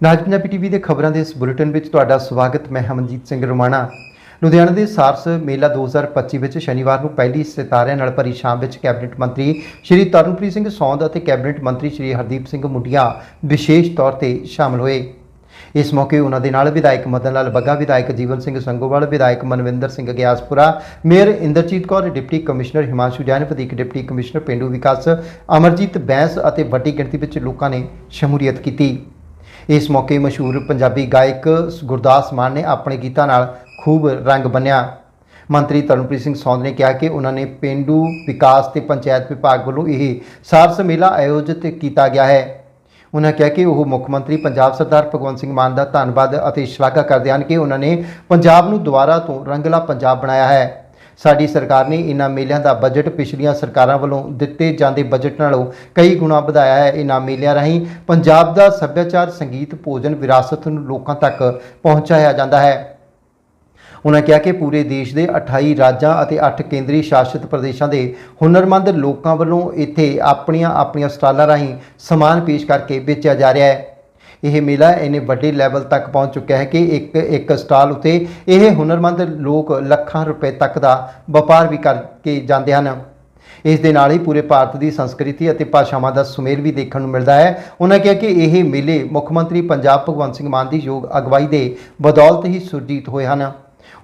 ਨਾਜ Punjabi TV ਦੇ ਖਬਰਾਂ ਦੇ ਇਸ ਬੁਲੇਟਿਨ ਵਿੱਚ ਤੁਹਾਡਾ ਸਵਾਗਤ, ਮੈਂ ਹਮਨਜੀਤ ਸਿੰਘ ਰੋਮਾਣਾ। ਲੁਧਿਆਣਾ ਦੇ ਸਾਰਸ ਮੇਲਾ 2025 ਵਿੱਚ ਸ਼ਨੀਵਾਰ ਨੂੰ ਪਹਿਲੀ ਸਿਤਾਰਿਆਂ ਨਾਲ ਭਰੀ ਸ਼ਾਮ ਵਿੱਚ ਕੈਬਨਿਟ ਮੰਤਰੀ ਸ਼੍ਰੀ ਤਰਨਪ੍ਰੀਤ ਸਿੰਘ ਸੌਂਦ ਅਤੇ ਕੈਬਨਿਟ ਮੰਤਰੀ ਸ਼੍ਰੀ ਹਰਦੀਪ ਸਿੰਘ ਮੁੰਡੀਆਂ ਵਿਸ਼ੇਸ਼ ਤੌਰ ਤੇ ਸ਼ਾਮਲ ਹੋਏ। ਇਸ ਮੌਕੇ ਉਹਨਾਂ ਦੇ ਨਾਲ ਵਿਧਾਇਕ ਮਦਨ ਲਾਲ ਬੱਗਾ, ਵਿਧਾਇਕ ਜੀਵਨ ਸਿੰਘ ਸੰਗੋਵਾਲ, ਵਿਧਾਇਕ Manvinder Singh Giaspura mayor Inderjit Kaur, deputy commissioner Himanshu Jain, ਵਧੀਕ ਡਿਪਟੀ ਕਮਿਸ਼ਨਰ ਪਿੰਡੂ ਵਿਕਾਸ ਅਮਰਜੀਤ ਬੈਂਸ ਅਤੇ ਵੱਡੀ ਗਿਣਤੀ ਵਿੱਚ ਲੋਕਾਂ ਨੇ ਸ਼ਮੂਲੀਅਤ ਕੀਤੀ। ਇਸ ਮੌਕੇ ਮਸ਼ਹੂਰ ਪੰਜਾਬੀ ਗਾਇਕ ਗੁਰਦਾਸ ਮਾਨ ਨੇ ਆਪਣੇ ਗੀਤਾਂ ਨਾਲ ਖੂਬ ਰੰਗ ਬੰਨਿਆ। ਮੰਤਰੀ ਤਰਨਪ੍ਰੀਤ ਸਿੰਘ ਸੌਂਦ ਨੇ ਕਿਹਾ ਕਿ ਉਹਨਾਂ ਨੇ ਪਿੰਡੂ ਵਿਕਾਸ ਤੇ ਪੰਚਾਇਤ ਵਿਭਾਗ ਵੱਲੋਂ ਇਹ ਸਾਰਸ ਮੇਲਾ ਆਯੋਜਿਤ ਕੀਤਾ ਗਿਆ ਹੈ। ਉਹਨਾਂ ਕਿਹਾ ਕਿ ਉਹ ਮੁੱਖ ਮੰਤਰੀ ਪੰਜਾਬ ਸਰਦਾਰ ਭਗਵੰਤ ਸਿੰਘ ਮਾਨ ਦਾ ਧੰਨਵਾਦ ਅਤੇ ਸ਼ਲਾਘਾ ਕਰਦੇ ਹਨ ਕਿ ਉਹਨਾਂ ਨੇ ਪੰਜਾਬ ਨੂੰ ਦੁਬਾਰਾ ਤੋਂ ਰੰਗਲਾ ਪੰਜਾਬ ਬਣਾਇਆ ਹੈ। ਸਾਡੀ ਸਰਕਾਰ ਨੇ ਇਨ੍ਹਾਂ ਮੇਲਿਆਂ ਦਾ ਬਜਟ ਪਿਛਲੀਆਂ ਸਰਕਾਰਾਂ ਵੱਲੋਂ ਦਿੱਤੇ ਜਾਂਦੇ ਬਜਟ ਨਾਲੋਂ ਕਈ ਗੁਣਾ ਵਧਾਇਆ ਹੈ ਇਨ੍ਹਾਂ ਮੇਲਿਆਂ ਰਾਹੀਂ। ਪੰਜਾਬ ਦਾ ਸੱਭਿਆਚਾਰ, ਸੰਗੀਤ, ਭੋਜਨ, ਵਿਰਾਸਤ ਨੂੰ ਲੋਕਾਂ ਤੱਕ ਪਹੁੰਚਾਇਆ ਜਾਂਦਾ ਹੈ। ਉਹਨਾਂ ਕਿਹਾ ਕਿ ਪੂਰੇ ਦੇਸ਼ ਦੇ 28 ਰਾਜਾਂ ਅਤੇ 8 ਕੇਂਦਰੀ ਸ਼ਾਸਿਤ ਪ੍ਰਦੇਸ਼ਾਂ ਦੇ ਹੁਨਰਮੰਦ ਲੋਕਾਂ ਵੱਲੋਂ ਇੱਥੇ ਆਪਣੀਆਂ ਆਪਣੀਆਂ ਸਟਾਲਾਂ ਰਾਹੀਂ ਸਮਾਨ ਪੇਸ਼ ਕਰਕੇ ਵੇਚਿਆ ਜਾ ਰਿਹਾ ਹੈ। ਇਹ ਮੇਲਾ ਇੰਨੇ ਵੱਡੇ ਲੈਵਲ ਤੱਕ ਪਹੁੰਚ ਚੁੱਕਿਆ ਹੈ ਕਿ ਇੱਕ ਇੱਕ ਸਟਾਲ ਉਤੇ ਇਹ ਹੁਨਰਮੰਦ ਲੋਕ ਲੱਖਾਂ ਰੁਪਏ ਤੱਕ ਦਾ ਵਪਾਰ ਵੀ ਕਰਕੇ ਜਾਂਦੇ ਹਨ। ਇਸ ਦੇ ਨਾਲ ਹੀ ਪੂਰੇ ਭਾਰਤ ਦੀ ਸੰਸਕ੍ਰਿਤੀ ਅਤੇ ਭਾਸ਼ਾਵਾਂ ਦਾ ਸੁਮੇਲ ਵੀ ਦੇਖਣ ਨੂੰ ਮਿਲਦਾ ਹੈ। ਉਹਨਾਂ ਕਿਹਾ ਕਿ ਇਹ ਮੇਲੇ ਮੁੱਖ ਮੰਤਰੀ ਪੰਜਾਬ ਭਗਵੰਤ ਸਿੰਘ ਮਾਨ ਦੀ ਯੋਗ ਅਗਵਾਈ ਦੇ ਬਦੌਲਤ ਹੀ ਸੁਰਜੀਤ ਹੋਏ ਹਨ।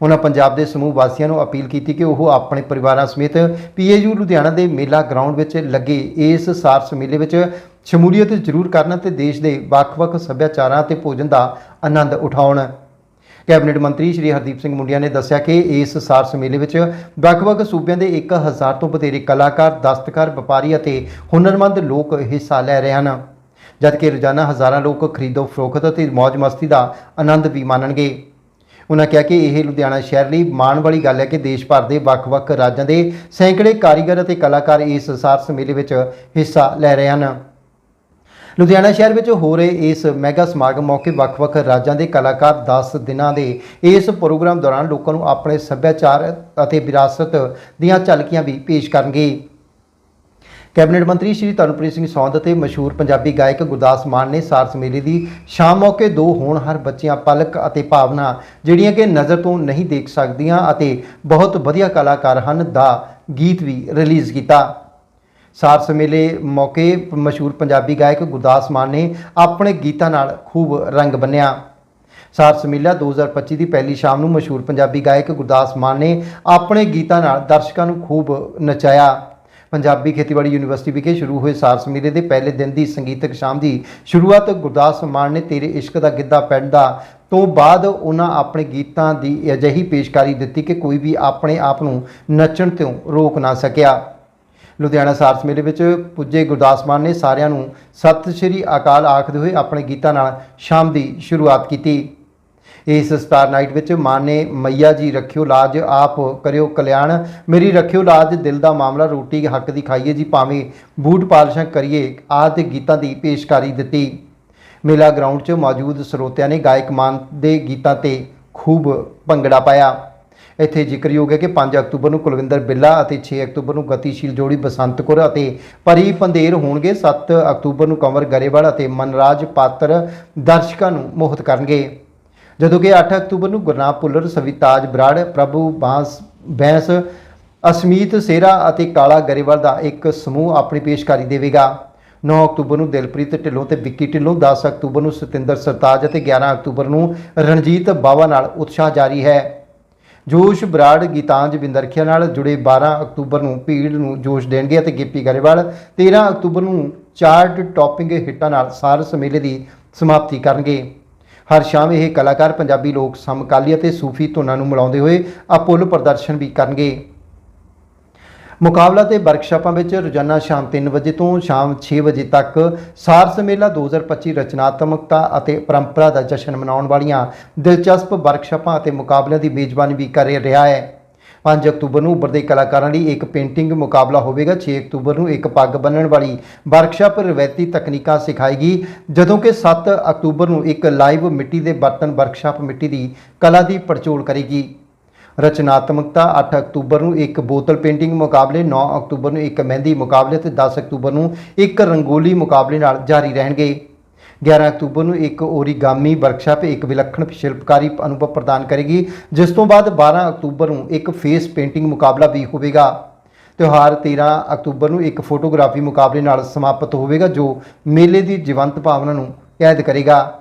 ਉਹਨਾਂ ਪੰਜਾਬ ਦੇ ਸਮੂਹ ਵਾਸੀਆਂ ਨੂੰ ਅਪੀਲ ਕੀਤੀ ਕਿ ਉਹ ਆਪਣੇ ਪਰਿਵਾਰਾਂ ਸਮੇਤ ਪੀਏਯੂ ਲੁਧਿਆਣਾ ਦੇ ਮੇਲਾ ਗਰਾਊਂਡ ਵਿੱਚ ਲੱਗੇ ਇਸ ਸਾਰਸ ਮੇਲੇ ਵਿੱਚ ਸ਼ਮੂਲੀਅਤ ਜ਼ਰੂਰ ਕਰਨ ਤੇ ਦੇਸ਼ ਦੇ ਵੱਖ-ਵੱਖ ਸੱਭਿਆਚਾਰਾਂ ਤੇ ਭੋਜਨ ਦਾ ਆਨੰਦ ਉਠਾਉਣ। ਕੈਬਨਿਟ ਮੰਤਰੀ ਸ਼੍ਰੀ ਹਰਦੀਪ ਸਿੰਘ ਮੁੰਡਿਆ ਨੇ ਦੱਸਿਆ ਕਿ ਇਸ ਸਾਰਸ ਮੇਲੇ ਵਿੱਚ ਵੱਖ-ਵੱਖ ਸੂਬਿਆਂ ਦੇ 1000 ਤੋਂ ਵਧੇਰੇ ਕਲਾਕਾਰ, ਦਸਤਕਾਰ, ਵਪਾਰੀ ਅਤੇ ਹੁਨਰਮੰਦ ਲੋਕ ਹਿੱਸਾ ਲੈ ਰਹੇ ਹਨ। ਜਦਕਿ ਰੋਜ਼ਾਨਾ ਹਜ਼ਾਰਾਂ ਲੋਕ ਖਰੀਦੋ ਫਰੋਖਤ ਅਤੇ ਮौज ਮਸਤੀ ਦਾ ਆਨੰਦ ਵੀ ਮਾਣਨਗੇ। ਉਹਨਾਂ ਕਿਹਾ ਕਿ ਇਹ ਲੁਧਿਆਣਾ ਸ਼ਹਿਰ ਲਈ ਮਾਣ ਵਾਲੀ ਗੱਲ ਹੈ ਕਿ ਦੇਸ਼ ਭਰ ਦੇ ਵੱਖ-ਵੱਖ ਰਾਜਾਂ ਦੇ ਸੈਂਕੜੇ ਕਾਰੀਗਰ ਅਤੇ ਕਲਾਕਾਰ ਇਸ ਸਾਰਸ ਮੇਲੇ ਵਿੱਚ ਹਿੱਸਾ ਲੈ ਰਹੇ ਹਨ। ਲੁਧਿਆਣਾ ਸ਼ਹਿਰ ਵਿੱਚ ਹੋ ਰਹੇ ਇਸ ਮੈਗਾ ਸਮਾਗਮ ਮੌਕੇ ਵੱਖ-ਵੱਖ ਰਾਜਾਂ ਦੇ ਕਲਾਕਾਰ 10 ਦਿਨਾਂ ਦੇ ਇਸ ਪ੍ਰੋਗਰਾਮ ਦੌਰਾਨ ਲੋਕਾਂ ਨੂੰ ਆਪਣੇ ਸੱਭਿਆਚਾਰ ਅਤੇ ਵਿਰਾਸਤ ਦੀਆਂ ਝਲਕੀਆਂ ਵੀ ਪੇਸ਼ ਕਰਨਗੇ। ਕੈਬਨਿਟ ਮੰਤਰੀ ਸ਼੍ਰੀ ਤਰਨਪ੍ਰੀਤ ਸਿੰਘ ਸੌਂਦ ਅਤੇ ਮਸ਼ਹੂਰ ਪੰਜਾਬੀ ਗਾਇਕ ਗੁਰਦਾਸ ਮਾਨ ਨੇ ਸਾਰਸ ਮੇਲੇ ਦੀ ਸ਼ਾਮ ਮੌਕੇ ਦੋ ਹੋਣਹਾਰ ਬੱਚੀਆਂ ਪਲਕ ਅਤੇ ਭਾਵਨਾ, ਜਿਹੜੀਆਂ ਕਿ ਨਜ਼ਰ ਤੋਂ ਨਹੀਂ ਦੇਖ ਸਕਦੀਆਂ ਅਤੇ ਬਹੁਤ ਵਧੀਆ ਕਲਾਕਾਰ ਹਨ, ਦਾ ਗੀਤ ਵੀ ਰਿਲੀਜ਼ ਕੀਤਾ। ਸਾਰਸ ਮੇਲੇ ਮੌਕੇ ਮਸ਼ਹੂਰ ਪੰਜਾਬੀ ਗਾਇਕ ਗੁਰਦਾਸ ਮਾਨ ਨੇ ਆਪਣੇ ਗੀਤਾਂ ਨਾਲ ਖੂਬ ਰੰਗ ਬੰਨਿਆ। ਸਾਰਸ ਮੇਲਾ 2025 ਦੀ ਪਹਿਲੀ ਸ਼ਾਮ ਨੂੰ ਮਸ਼ਹੂਰ ਪੰਜਾਬੀ ਗਾਇਕ ਗੁਰਦਾਸ ਮਾਨ ਨੇ ਆਪਣੇ ਗੀਤਾਂ ਨਾਲ ਦਰਸ਼ਕਾਂ ਨੂੰ ਖੂਬ ਨਚਾਇਆ। ਪੰਜਾਬੀ ਖੇਤੀਬਾੜੀ ਯੂਨੀਵਰਸਿਟੀ ਵਿਖੇ ਸ਼ੁਰੂ ਹੋਏ ਸਾਰਸ ਮੇਲੇ ਦੇ ਪਹਿਲੇ ਦਿਨ ਦੀ ਸੰਗੀਤਕ ਸ਼ਾਮ ਦੀ ਸ਼ੁਰੂਆਤ ਗੁਰਦਾਸ ਮਾਨ ਨੇ ਤੇਰੇ ਇਸ਼ਕ ਦਾ ਗਿੱਧਾ ਪੈਂਦਾ ਤੋਂ ਬਾਅਦ ਉਹਨਾਂ ਆਪਣੇ ਗੀਤਾਂ ਦੀ ਅਜਿਹੀ ਪੇਸ਼ਕਾਰੀ ਦਿੱਤੀ ਕਿ ਕੋਈ ਵੀ ਆਪਣੇ ਆਪ ਨੂੰ ਨੱਚਣ ਤੋਂ ਰੋਕ ਨਾ ਸਕਿਆ। ਲੁਧਿਆਣਾ ਸਾਰਸ ਮੇਲੇ ਵਿੱਚ ਪੁੱਜੇ ਗੁਰਦਾਸ ਮਾਨ ਨੇ ਸਾਰਿਆਂ ਨੂੰ ਸਤਿ ਸ਼੍ਰੀ ਅਕਾਲ ਆਖਦੇ ਹੋਏ ਆਪਣੇ ਗੀਤਾਂ ਨਾਲ ਸ਼ਾਮ ਦੀ ਸ਼ੁਰੂਆਤ ਕੀਤੀ। ਇਸ ਸਟਾਰ ਨਾਈਟ ਵਿੱਚ ਮਾਨ ਨੇ ਮਈਆ ਜੀ ਰੱਖਿਓ ਲਾਜ, ਆਪ ਕਰਿਓ ਕਲਿਆਣ। ਮੇਰੀ ਰੱਖਿਓ ਲਾਜ, ਦਿਲ ਦਾ ਮਾਮਲਾ, ਰੋਟੀ ਹੱਕ ਦੀ ਖਾਈਏ ਜੀ, ਭਾਵੇਂ ਬੂਟ ਪਾਲਸ਼ਾਂ ਕਰੀਏ ਆਦਿ ਗੀਤਾਂ ਦੀ ਪੇਸ਼ਕਾਰੀ ਦਿੱਤੀ। ਮੇਲਾ ਗਰਾਊਂਡ 'ਚ ਮੌਜੂਦ ਸਰੋਤਿਆਂ ਨੇ ਗਾਇਕ ਮਾਨ ਦੇ ਗੀਤਾਂ ਤੇ ਖੂਬ ਭੰਗੜਾ ਪਾਇਆ। ਇੱਥੇ ਜ਼ਿਕਰਯੋਗ ਹੈ ਕਿ 5 ਅਕਤੂਬਰ ਨੂੰ ਕੁਲਵਿੰਦਰ ਬਿੱਲਾ ਅਤੇ 6 ਅਕਤੂਬਰ ਨੂੰ ਗਤੀਸ਼ੀਲ ਜੋੜੀ ਬਸੰਤ ਕੌਰ ਅਤੇ ਪਰੀ ਪੰਦੇਰ ਹੋਣਗੇ। 7 ਅਕਤੂਬਰ ਨੂੰ ਕੰਵਰ ਗਰੇਵਾਲ ਅਤੇ ਮਨਰਾਜ ਪਾਤਰ ਦਰਸ਼ਕਾਂ ਨੂੰ ਮੋਹਿਤ ਕਰਨਗੇ। ਜਦੋਂ ਕਿ 8 ਅਕਤੂਬਰ ਨੂੰ ਗੁਰਨਾਮ ਭੁੱਲਰ ਸਵਿਤਾਜ ਬਰਾੜ, ਪ੍ਰਭੂ ਬਾਂਸ, ਬੈਂਸ, ਅਸਮੀਤ ਸੇਰਾ ਅਤੇ ਕਾਲਾ ਗਰੇਵਾਲ ਦਾ ਇੱਕ ਸਮੂਹ ਆਪਣੀ ਪੇਸ਼ਕਾਰੀ ਦੇਵੇਗਾ। 9 ਅਕਤੂਬਰ ਨੂੰ ਦਿਲਪ੍ਰੀਤ ਢਿੱਲੋਂ ਤੇ ਵਿੱਕੀ ਢਿੱਲੋਂ 10 ਅਕਤੂਬਰ ਨੂੰ ਸਤਿੰਦਰ ਸਰਤਾਜ ਅਤੇ 11 ਅਕਤੂਬਰ ਨੂੰ ਰਣਜੀਤ ਬਾਵਾ ਨਾਲ ਉਤਸ਼ਾਹ ਜਾਰੀ ਹੈ। ਜੋਸ਼ ਬਰਾੜ, ਗੀਤਾਂਜ ਬਿੰਦਰਖਿਆ ਨਾਲ ਜੁੜੇ 12 ਅਕਤੂਬਰ ਨੂੰ ਭੀੜ ਨੂੰ ਜੋਸ਼ ਦੇਣਗੇ ਅਤੇ ਗਿੱਪੀ ਗਰੇਵਾਲ 13 ਅਕਤੂਬਰ ਨੂੰ ਚਾਰਟ ਟੌਪਿੰਗ ਹਿੱਟਾਂ ਨਾਲ ਸਾਰਸ ਮੇਲੇ ਦੀ ਸਮਾਪਤੀ ਕਰਨਗੇ। ਹਰ ਸ਼ਾਮ ਇਹ ਕਲਾਕਾਰ ਪੰਜਾਬੀ ਲੋਕ ਸਮਕਾਲੀ ਅਤੇ ਸੂਫੀ ਧੁਨਾਂ ਨੂੰ ਮਿਲਾਉਂਦੇ ਹੋਏ ਅਪੁੱਲ ਪ੍ਰਦਰਸ਼ਨ ਵੀ ਕਰਨਗੇ। ਮੁਕਾਬਲਾ ਤੇ ਵਰਕਸ਼ਾਪਾਂ ਵਿੱਚ ਰੋਜ਼ਾਨਾ ਸ਼ਾਮ 3 ਵਜੇ ਤੋਂ ਸ਼ਾਮ 6 ਵਜੇ ਤੱਕ ਸਾਰਸ ਮੇਲਾ 2025 ਰਚਨਾਤਮਕਤਾ ਅਤੇ ਪਰੰਪਰਾ ਦਾ ਜਸ਼ਨ ਮਨਾਉਣ ਵਾਲੀਆਂ ਦਿਲਚਸਪ ਵਰਕਸ਼ਾਪਾਂ ਅਤੇ ਮੁਕਾਬਲਿਆਂ ਦੀ ਮੇਜ਼ਬਾਨੀ ਵੀ ਕਰ ਰਿਹਾ ਹੈ। 5 ਅਕਤੂਬਰ ਨੂੰ ਉੱਭਰਦੇ ਕਲਾਕਾਰਾਂ ਲਈ ਇੱਕ ਪੇਂਟਿੰਗ ਮੁਕਾਬਲਾ ਹੋਵੇਗਾ। 6 ਅਕਤੂਬਰ ਨੂੰ ਇੱਕ ਪੱਗ ਬੰਨਣ ਵਾਲੀ ਵਰਕਸ਼ਾਪ ਰਵਾਇਤੀ ਤਕਨੀਕਾਂ ਸਿਖਾਏਗੀ, ਜਦੋਂ ਕਿ 7 ਅਕਤੂਬਰ ਨੂੰ ਇੱਕ ਲਾਈਵ ਮਿੱਟੀ ਦੇ ਬਰਤਨ ਵਰਕਸ਼ਾਪ ਮਿੱਟੀ ਦੀ ਕਲਾ ਦੀ ਪੜਚੋਲ ਕਰੇਗੀ। ਰਚਨਾਤਮਕਤਾ 8 ਅਕਤੂਬਰ ਨੂੰ ਇੱਕ ਬੋਤਲ ਪੇਂਟਿੰਗ ਮੁਕਾਬਲੇ 9 ਅਕਤੂਬਰ ਨੂੰ ਇੱਕ ਮਹਿੰਦੀ ਮੁਕਾਬਲੇ ਤੇ 10 ਅਕਤੂਬਰ ਨੂੰ ਇੱਕ ਰੰਗੋਲੀ ਮੁਕਾਬਲੇ ਨਾਲ ਜਾਰੀ ਰਹਿਣਗੇ। 11 ਅਕਤੂਬਰ ਨੂੰ ਇੱਕ ਓਰੀਗਾਮੀ ਵਰਕਸ਼ਾਪ ਇੱਕ ਵਿਲੱਖਣ ਸ਼ਿਲਪਕਾਰੀ ਅਨੁਭਵ ਪ੍ਰਦਾਨ ਕਰੇਗੀ, ਜਿਸ ਤੋਂ ਬਾਅਦ 12 ਅਕਤੂਬਰ ਨੂੰ ਇੱਕ ਫੇਸ ਪੇਂਟਿੰਗ ਮੁਕਾਬਲਾ ਵੀ ਹੋਵੇਗਾ। ਤਿਉਹਾਰ 13 ਅਕਤੂਬਰ ਨੂੰ ਇੱਕ ਫੋਟੋਗ੍ਰਾਫੀ ਮੁਕਾਬਲੇ ਨਾਲ ਸਮਾਪਤ ਹੋਵੇਗਾ, ਜੋ ਮੇਲੇ ਦੀ ਜੀਵੰਤ ਭਾਵਨਾ ਨੂੰ ਕੈਦ ਕਰੇਗਾ।